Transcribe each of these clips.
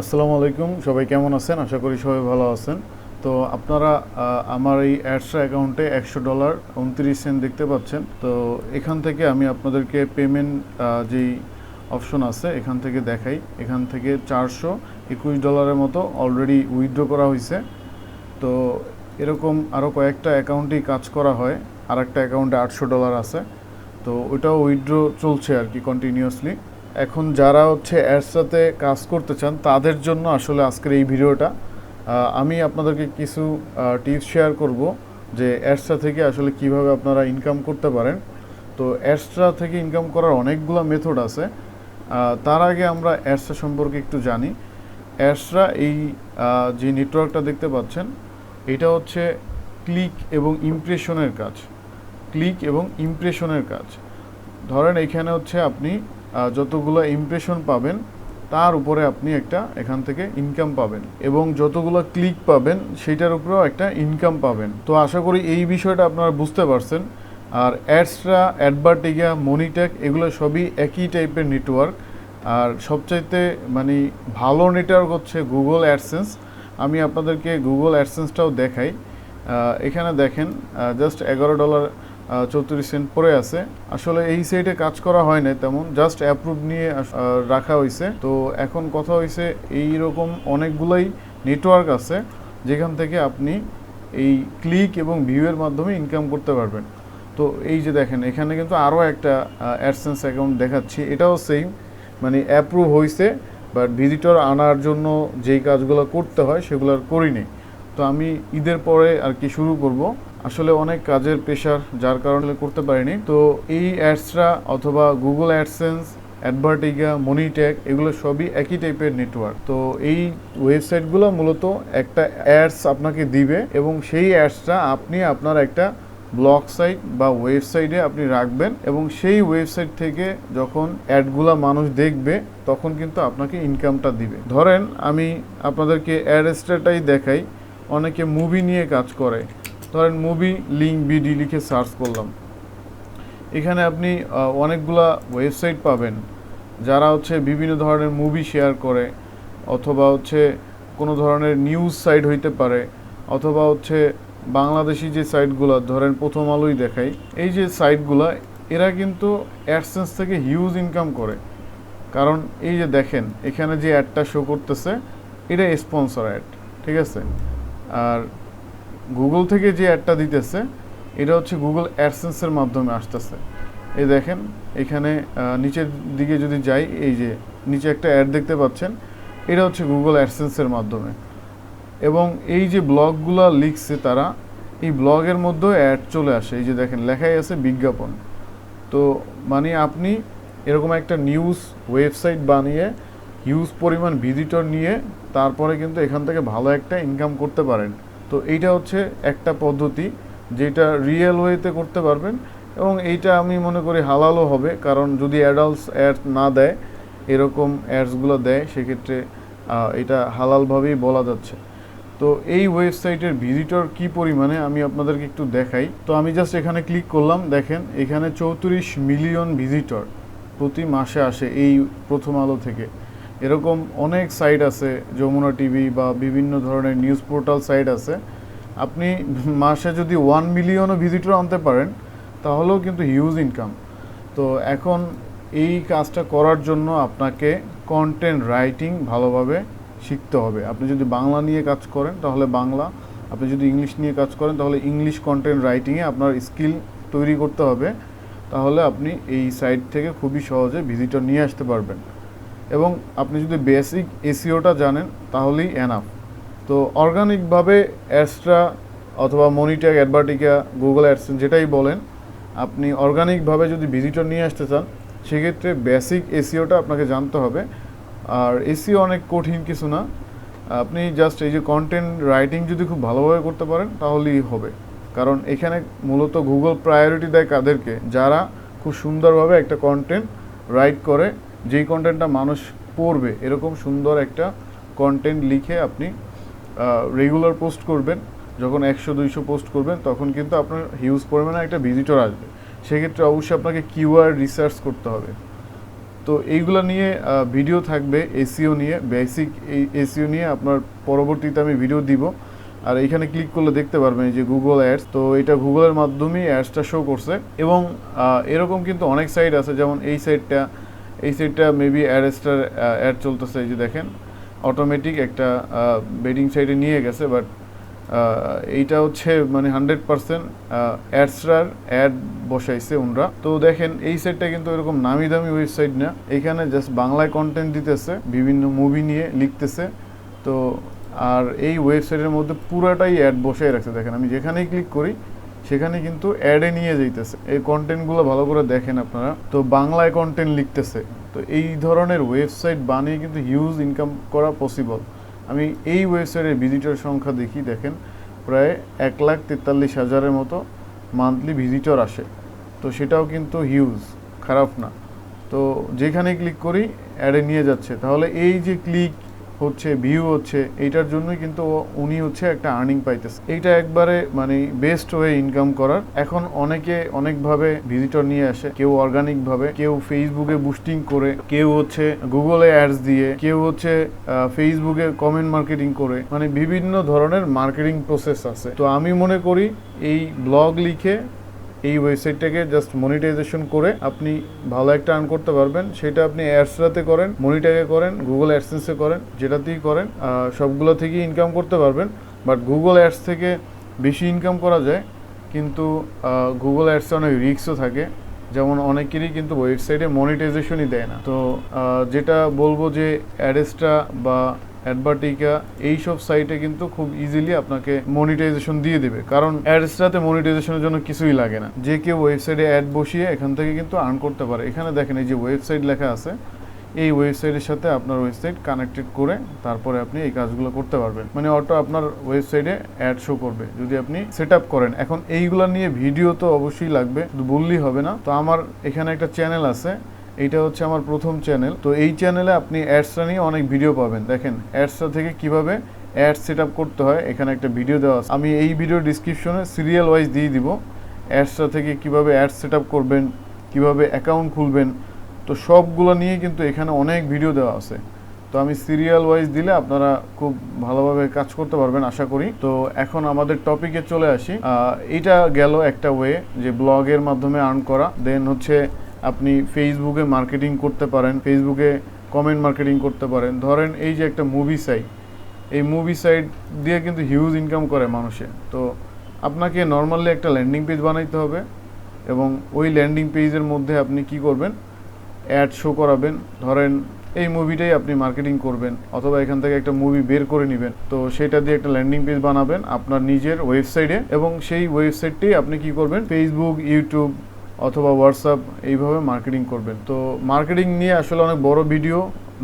আসসালামু আলাইকুম, সবাই কেমন আছেন? আশা করি সবাই ভালো আছেন। তো আপনারা আমার এই অ্যাডসা অ্যাকাউন্টে একশো ডলার উনত্রিশ সেন্ট দেখতে পাচ্ছেন। তো এখান থেকে আমি আপনাদেরকে পেমেন্ট যেই অপশন আছে, এখান থেকে দেখাই। এখান থেকে চারশো একুশ ডলারের মতো অলরেডি উইথড্র করা হয়েছে তো এরকম আরও কয়েকটা অ্যাকাউন্টেই কাজ করা হয়। আর একটা অ্যাকাউন্টে আটশো ডলার আছে। তো ওইটাও উইথড্র চলছে আর কি কন্টিনিউয়াসলি এখন যারা হচ্ছে অ্যাডসাতে কাজ করতে চান, তাদের জন্য আসলে আজকের এই ভিডিওটা। আমি আপনাদেরকে কিছু টিপস শেয়ার করব যে অ্যাডসা থেকে আসলে কীভাবে আপনারা ইনকাম করতে পারেন। তো অ্যাডসা থেকে ইনকাম করার অনেকগুলো মেথড আছে। তার আগে আমরা অ্যাডসা সম্পর্কে একটু জানি। অ্যাডসরা এই যে নেটওয়ার্কটা দেখতে পাচ্ছেন, এটা হচ্ছে ক্লিক এবং ইমপ্রেশনের কাজ। ক্লিক এবং ইমপ্রেশনের কাজ। ধরেন এখানে হচ্ছে আপনি যতগুলো ইমপ্রেশন পাবেন, তার উপরে আপনি একটা এখান থেকে ইনকাম পাবেন এবং যতগুলো ক্লিক পাবেন সেটার উপরেও একটা ইনকাম পাবেন। তো আশা করি এই বিষয়টা আপনারা বুঝতে পারছেন। আর অ্যাডসরা অ্যাডভার্টিগা মনিটেক এগুলো সবই একই টাইপের নেটওয়ার্ক আর সবচাইতে মানে ভালো নেটওয়ার্ক হচ্ছে গুগল অ্যাডসেন্স আমি আপনাদেরকে গুগল অ্যাডসেন্সটাও দেখাই। এখানে দেখেন জাস্ট এগারো ডলার চৌত্রিশ সেন্ট পরে আছে। আসলে এই সাইডে কাজ করা হয় না তেমন জাস্ট অ্যাপ্রুভ নিয়ে রাখা হয়েছে তো এখন কথা হয়েছে এই রকম অনেকগুলাই নেটওয়ার্ক আছে, যেখান থেকে আপনি এই ক্লিক এবং ভিউয়ের মাধ্যমে ইনকাম করতে পারবেন। তো এই যে দেখেন, এখানে কিন্তু আরও একটা অ্যাডসেন্স অ্যাকাউন্ট দেখাচ্ছি। এটাও সেম মানে অ্যাপ্রুভ হয়েছে বাট ভিজিটর আনার জন্য যেই কাজগুলো করতে হয় সেগুলো আর করিনি তো আমি ঈদের পরে আর কি শুরু করব। আসলে অনেক কাজের প্রেশার যার কারণে করতে পারিনি। তো এই অ্যাডসরা অথবা গুগল অ্যাডসেন্স অ্যাডভার্টিগা মনিটেক এগুলো সবই একই টাইপের নেটওয়ার্ক তো এই ওয়েবসাইটগুলো মূলত একটা অ্যাডস আপনাকে দিবে এবং সেই অ্যাডসটা আপনি আপনার একটা ব্লগ সাইট বা ওয়েবসাইটে আপনি রাখবেন এবং সেই ওয়েবসাইট থেকে যখন অ্যাডগুলা মানুষ দেখবে, তখন কিন্তু আপনাকে ইনকামটা দিবে। ধরেন আমি আপনাদেরকে অ্যাডস্টারটাই দেখাই, অনেকে মুভি নিয়ে কাজ করে। ধরেন মুভি লিঙ্ক বিডি লিখে সার্চ করলাম। এখানে আপনি অনেকগুলা ওয়েবসাইট পাবেন। যারা হচ্ছে বিভিন্ন ধরনের মুভি শেয়ার করে, অথবা হচ্ছে কোনো ধরনের নিউজ সাইট হইতে পারে, অথবা হচ্ছে বাংলাদেশি যে সাইটগুলো ধরেন প্রথম আলোই দেখাই, এই যে সাইটগুলো এরা কিন্তু অ্যাডসেন্স থেকে হিউজ ইনকাম করে। কারণ এই যে দেখেন, এখানে যে অ্যাডটা শো করতেছে, এটা স্পন্সর অ্যাড ঠিক আছে? আর গুগল থেকে যে অ্যাডটা দিতেছে, এটা হচ্ছে গুগল অ্যাডসেন্সের মাধ্যমে আসতেছে। এই দেখেন, এখানে নিচের দিকে যদি যাই, এই যে নিচে একটা অ্যাড দেখতে পাচ্ছেন, এটা হচ্ছে গুগল অ্যাডসেন্সের মাধ্যমে। এবং এই যে ব্লগগুলো লিখছে তারা, এই ব্লগের মধ্যেও অ্যাড চলে আসে। এই যে দেখেন, লেখাই আছে বিজ্ঞাপন। তো মানে আপনি এরকম একটা নিউজ ওয়েবসাইট বানিয়ে হিউজ পরিমাণ ভিজিটর নিয়ে, তারপরে কিন্তু এখান থেকে ভালো একটা ইনকাম করতে পারেন। তো এইটা হচ্ছে একটা পদ্ধতি যেটা রিয়েল ওয়েতে করতে পারবেন এবং এইটা আমি মনে করি হালালও হবে, কারণ যদি অ্যাডাল্টস অ্যাড না দেয়, এরকম অ্যাডসগুলো দেয়, সেক্ষেত্রে এটা হালালভাবেই বলা যাচ্ছে। তো এই ওয়েবসাইটের ভিজিটর কি পরিমাণে, আমি আপনাদেরকে একটু দেখাই। তো আমি জাস্ট এখানে ক্লিক করলাম, দেখেন, এখানে চৌত্রিশ মিলিয়ন ভিজিটর প্রতি মাসে আসে এই প্রথম আলো থেকে। এরকম অনেক সাইট আছে, যমুনা টিভি বা বিভিন্ন ধরনের নিউজ পোর্টাল সাইট আছে। আপনি মাসে যদি ওয়ান মিলিয়নও ভিজিটর আনতে পারেন, তাহলেও কিন্তু হিউজ ইনকাম তো এখন এই কাজটা করার জন্য আপনাকে কন্টেন্ট রাইটিং ভালোভাবে শিখতে হবে। আপনি যদি বাংলা নিয়ে কাজ করেন, তাহলে বাংলা। আপনি যদি ইংলিশ নিয়ে কাজ করেন, তাহলে ইংলিশ কন্টেন্ট রাইটিংয়ে আপনার স্কিল তৈরি করতে হবে। তাহলে আপনি এই সাইট থেকে খুবই সহজে ভিজিটর নিয়ে আসতে পারবেন। এবং আপনি যদি বেসিক এসিওটা জানেন, তাহলেই এনাফ তো অর্গানিকভাবে অ্যাডসট্রা অথবা মনিট্যাগ অ্যাডভার্টিকা গুগল অ্যাডসেন্স যেটাই বলেন, আপনি অর্গানিকভাবে যদি ভিজিটর নিয়ে আসতে চান, সেক্ষেত্রে বেসিক এসিওটা আপনাকে জানতে হবে। আর এসিও অনেক কঠিন কিছু না। আপনি জাস্ট এই যে কন্টেন্ট রাইটিং যদি খুব ভালোভাবে করতে পারেন, তাহলেই হবে। কারণ এখানে মূলত গুগল প্রায়োরিটি দেয় কাদেরকে, যারা খুব সুন্দরভাবে একটা কন্টেন্ট রাইট করে যেই কন্টেন্টটা মানুষ পড়বে, এরকম সুন্দর একটা কন্টেন্ট লিখে আপনি রেগুলার পোস্ট করবেন। যখন একশো, দুইশো পোস্ট করবেন, তখন কিন্তু আপনার হিউজ পরিমাণে একটা ভিজিটর আসবে। সেক্ষেত্রে অবশ্যই আপনাকে কিওয়ার্ড রিসার্চ করতে হবে। তো এইগুলো নিয়ে ভিডিও থাকবে এসিও নিয়ে বেসিক এই এসিও নিয়ে আপনার পরবর্তীতে আমি ভিডিও দিব। আর এখানে ক্লিক করলে দেখতে পারবেন যে গুগল অ্যাডস তো এটা গুগলের মাধ্যমেই অ্যাডসটা শো করছে। এবং এরকম কিন্তু অনেক সাইট আছে, যেমন এই সাইটটা এই সাইটটা মেবি অ্যাডসটার অ্যাড চলতেছে, এই যে দেখেন। অটোমেটিক একটা বেডিং সাইডে নিয়ে গেছে বাট এইটা হচ্ছে মানে হান্ড্রেড পার্সেন্ট অ্যাডসরার অ্যাড বসাইছে ওনরা। তো দেখেন, এই সাইটটা কিন্তু এরকম নামি দামি ওয়েবসাইট না। এখানে জাস্ট বাংলায় কন্টেন্ট দিতেছে, বিভিন্ন মুভি নিয়ে লিখতেছে। তো, আর এই ওয়েবসাইটের মধ্যে পুরাটাই অ্যাড বসাই রাখছে, দেখেন। আমি যেখানেই ক্লিক করি সেখানে কিন্তু অ্যাডে নিয়ে যাইতেছে। এই কন্টেন্টগুলো ভালো করে দেখেন আপনারা। তো বাংলায় কন্টেন্ট লিখতেছে। তো এই ধরনের ওয়েবসাইট বানিয়ে কিন্তু হিউজ ইনকাম করা পসিবল আমি এই ওয়েবসাইটের ভিজিটর সংখ্যা দেখি, দেখেন, প্রায় এক লাখ তেতাল্লিশ হাজারের মতো মান্থলি ভিজিটর আসে। তো সেটাও কিন্তু হিউজ খারাপ না। তো যেখানে ক্লিক করি অ্যাডে নিয়ে যাচ্ছে। তাহলে এই যে ক্লিক হচ্ছে ভিউ হচ্ছে, এইটার জন্যই কিন্তু উনি হচ্ছে একটা আর্নিং পাইতেছে। এইটা একবারে মানে বেস্ট ওয়ে ইনকাম করার। এখন অনেকে অনেকভাবে ভিজিটর নিয়ে আসে, কেউ অর্গানিক ভাবে, কেউ ফেসবুকে বুস্টিং করে, কেউ হচ্ছে গুগলে অ্যাডস দিয়ে, কেউ হচ্ছে ফেসবুকে কমেন্ট মার্কেটিং করে। মানে বিভিন্ন ধরনের মার্কেটিং প্রসেস আছে। তো আমি মনে করি, এই ব্লগ লিখে এই ওয়েবসাইটটাকে জাস্ট মনিটাইজেশন করে আপনি ভালো একটা আর্ন করতে পারবেন। সেটা আপনি অ্যাডসরাতে করেন মনিটাইজে করেন গুগল অ্যাডসেন্সে করেন, যেটাতেই করেন সবগুলো থেকেই ইনকাম করতে পারবেন। বাট গুগল অ্যাডস থেকে বেশি ইনকাম করা যায়, কিন্তু গুগল অ্যাডসে অনেক রিস্কও থাকে। যেমন অনেকেরই কিন্তু ওয়েবসাইটে মনিটাইজেশনই দেয় না। তো যেটা বলব যে অ্যাডেসটা বা অ্যাডভার্টিকা এইসব সাইটে কিন্তু খুব ইজিলি আপনাকে মনিটাইজেশন দিয়ে দেবে। কারণ অ্যাডসটাতে মনিটাইজেশনের জন্য কিছুই লাগে না। যে কেউ ওয়েবসাইটে অ্যাড বসিয়ে এখান থেকে কিন্তু আর্ন করতে পারে। এখানে দেখেন এই যে ওয়েবসাইট লেখা আছে, এই ওয়েবসাইটের সাথে আপনার ওয়েবসাইট কানেক্টেড করে তারপরে আপনি এই কাজগুলো করতে পারবেন। মানে অটো আপনার ওয়েবসাইটে অ্যাড শো করবে। যদি আপনি সেট করেন। এখন এইগুলা নিয়ে ভিডিও তো অবশ্যই লাগবে, বললেই হবে না। তো আমার এখানে একটা চ্যানেল আছে এইটা হচ্ছে আমার প্রথম চ্যানেল তো এই চ্যানেলে আপনি অ্যাডসটা নিয়ে অনেক ভিডিও পাবেন। দেখেন অ্যাডসটা থেকে কীভাবে অ্যাড সেট করতে হয়, এখানে একটা ভিডিও দেওয়া আছে। আমি এই ভিডিও ডিসক্রিপশনে সিরিয়াল ওয়াইজ দিয়ে দিব। অ্যাডসটা থেকে কীভাবে অ্যাড সেট করবেন, কীভাবে অ্যাকাউন্ট খুলবেন, তো সবগুলো নিয়ে কিন্তু এখানে অনেক ভিডিও দেওয়া আছে। তো আমি সিরিয়াল ওয়াইজ দিলে আপনারা খুব ভালোভাবে কাজ করতে পারবেন, আশা করি। তো এখন আমাদের টপিকে চলে আসি। এটা গেল একটা ওয়ে যে ব্লগের মাধ্যমে আর্ন করা। দেন হচ্ছে আপনি ফেসবুকে মার্কেটিং করতে পারেন ফেসবুকে কমেন্ট মার্কেটিং করতে পারেন। ধরেন এই যে একটা মুভি সাইট এই মুভি সাইট দিয়ে কিন্তু হিউজ ইনকাম করে মানুষে তো আপনাকে নর্মালি একটা ল্যান্ডিং পেজ বানাইতে হবে এবং ওই ল্যান্ডিং পেজের মধ্যে আপনি কি করবেন? অ্যাড শো করাবেন। ধরেন এই মুভিটাই আপনি মার্কেটিং করবেন অথবা এখান থেকে একটা মুভি বের করে নেবেন। তো সেটা দিয়ে একটা ল্যান্ডিং পেজ বানাবেন আপনার নিজের ওয়েবসাইটে এবং সেই ওয়েবসাইটটি আপনি কি করবেন? ফেসবুক ইউটিউব অথবা হোয়াটসঅ্যাপ এইভাবে মার্কেটিং করবেন। তো মার্কেটিং নিয়ে আসলে অনেক বড় ভিডিও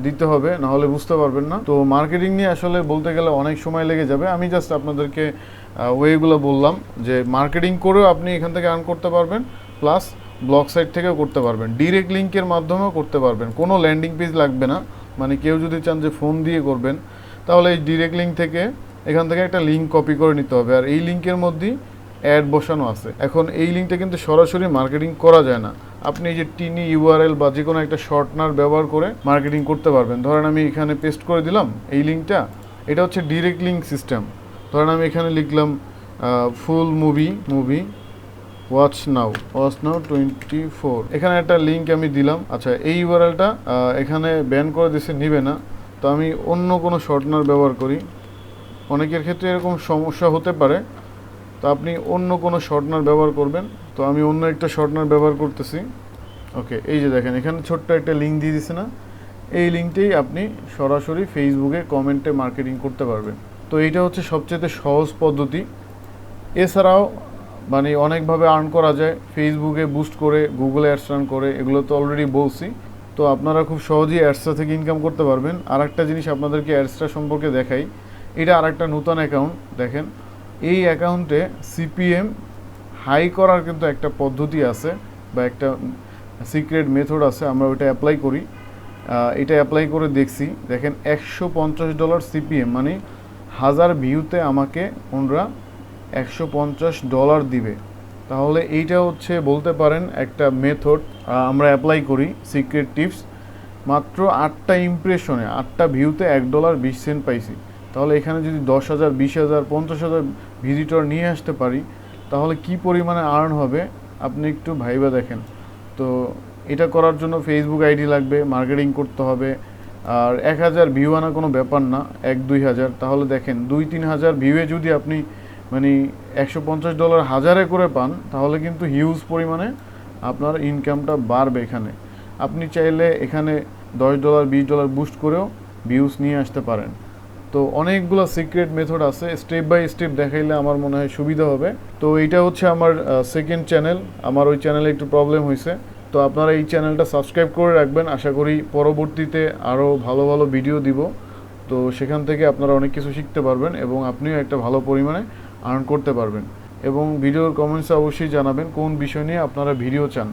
দিতে হবে না হলে বুঝতে পারবেন না। তো মার্কেটিং নিয়ে আসলে বলতে গেলে অনেক সময় লেগে যাবে। আমি জাস্ট আপনাদেরকে ওয়েগুলো বললাম যে মার্কেটিং করেও আপনি এখান থেকে আর্ন করতে পারবেন প্লাস ব্লগ সাইট থেকেও করতে পারবেন। ডিরেক্ট লিঙ্কের মাধ্যমেও করতে পারবেন। কোনো ল্যান্ডিং পেজ লাগবে না। মানে কেউ যদি চান যে ফোন দিয়ে করবেন, তাহলে এই ডিরেক্ট লিঙ্ক থেকে এখান থেকে একটা লিঙ্ক কপি করে নিতে হবে। আর এই লিঙ্কের মধ্যেই অ্যাড বসানো আছে। এখন এই লিঙ্কটা কিন্তু সরাসরি মার্কেটিং করা যায় না। আপনি এই যে টিনি ইউআরএল বা যে কোনো একটা শর্টনার ব্যবহার করে মার্কেটিং করতে পারবেন। ধরেন আমি এখানে পেস্ট করে দিলাম এই লিঙ্কটা এটা হচ্ছে ডিরেক্ট লিঙ্ক সিস্টেম ধরেন আমি এখানে লিখলাম full movie movie watch now watch now twenty four এখানে একটা লিঙ্ক আমি দিলাম। আচ্ছা এই ইউআরএলটা এখানে ব্যান করে দিছে, নিবে না। তো আমি অন্য কোনো শর্টনার ব্যবহার করি। অনেকের ক্ষেত্রে এরকম সমস্যা হতে পারে। তো আপনি অন্য কোনো শর্টনার ব্যবহার করবেন। তো আমি অন্য একটা শর্টনার ব্যবহার করতেছি। ওকে, এই যে দেখেন, এখানে ছোট্ট একটা লিঙ্ক দিয়ে দিছে না? এই লিঙ্কটাই আপনি সরাসরি ফেসবুকে কমেন্টে মার্কেটিং করতে পারবেন। তো এইটা হচ্ছে সবচেয়ে সহজ পদ্ধতি। এছাড়াও মানে অনেকভাবে আর্ন করা যায়। ফেসবুকে বুস্ট করে গুগলে অ্যাডস রান করে, এগুলো তো অলরেডি বলছি। তো আপনারা খুব সহজেই অ্যাডসটা থেকে ইনকাম করতে পারবেন। আর একটা জিনিস আপনাদেরকে অ্যাডসটা সম্পর্কে দেখাই। এটা আর একটা নতুন অ্যাকাউন্ট দেখেন। এই অ্যাকাউন্টে সিপিএম হাই করার কিন্তু একটা পদ্ধতি আছে বা একটা সিক্রেট মেথড আছে, আমরা ওইটা অ্যাপ্লাই করি। এটা অ্যাপ্লাই করে দেখছি। দেখেন, একশো পঞ্চাশ ডলার সিপিএম মানে হাজার ভিউতে আমাকে ওনরা একশো পঞ্চাশ ডলার দিবে। তাহলে এইটা হচ্ছে বলতে পারেন একটা মেথড আমরা অ্যাপ্লাই করি সিক্রেট টিপস। মাত্র আটটা ইমপ্রেশনে আটটা ভিউতে এক ডলার বিশ সেন্ট পাইছি। তাহলে এখানে যদি দশ হাজার, বিশ হাজার, পঞ্চাশ হাজার ভিজিটর নিয়ে আসতে পারি, তাহলে কি পরিমাণে আর্ন হবে, আপনি একটু ভাইবা দেখেন। তো এটা করার জন্য ফেসবুক আইডি লাগবে মার্কেটিং করতে হবে। আর এক হাজার ভিউ আনা কোনো ব্যাপার না, এক দুই হাজার। তাহলে দেখেন, দুই তিন হাজার ভিউয়ে যদি আপনি মানে একশো পঞ্চাশ ডলার হাজারে করে পান, তাহলে কিন্তু হিউজ পরিমাণে আপনার ইনকামটা বাড়বে এখানে। আপনি চাইলে এখানে দশ ডলার বিশ ডলার বুস্ট করেও ভিউজ নিয়ে আসতে পারেন। তো অনেকগুলো সিক্রেট মেথড আছে। স্টেপ বাই স্টেপ দেখাইলে আমার মনে হয় সুবিধা হবে। তো এইটা হচ্ছে আমার সেকেন্ড চ্যানেল আমার ওই চ্যানেলে একটু প্রবলেম হয়েছে তো আপনারা এই চ্যানেলটা সাবস্ক্রাইব করে রাখবেন। আশা করি পরবর্তীতে আরও ভালো ভালো ভিডিও দিব। তো সেখান থেকে আপনারা অনেক কিছু শিখতে পারবেন এবং আপনিও একটা ভালো পরিমাণে আর্ন করতে পারবেন। এবং ভিডিওর কমেন্টসে অবশ্যই জানাবেন কোন বিষয় নিয়ে আপনারা ভিডিও চান।